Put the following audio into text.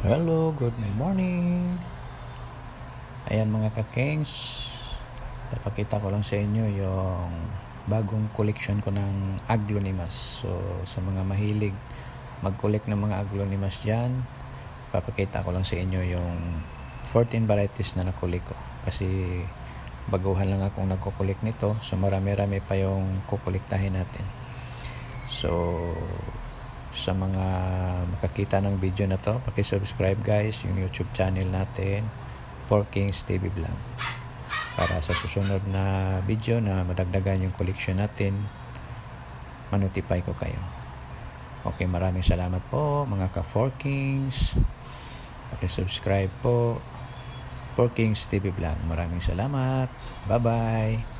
Hello, good morning. Ayan mga ka-kings. Papakita ko lang sa inyo yung bagong collection ko ng aglonimas. So, sa mga mahilig mag-collect ng mga aglonimas dyan, papakita ko lang sa inyo yung 14 varieties na nakulik ko. Kasi baguhan lang akong nagkukulik nito. So, marami-rami pa yung kukuliktahin natin. So, sa mga makakita ng video na to, paki-subscribe guys yung YouTube channel natin, 4Kings TV Vlog. Para sa susunod na video na madagdagan yung collection natin, manotify ko kayo. Okay, maraming salamat po mga ka 4Kings. Paki-subscribe po 4Kings TV Vlog. Maraming salamat. Bye-bye.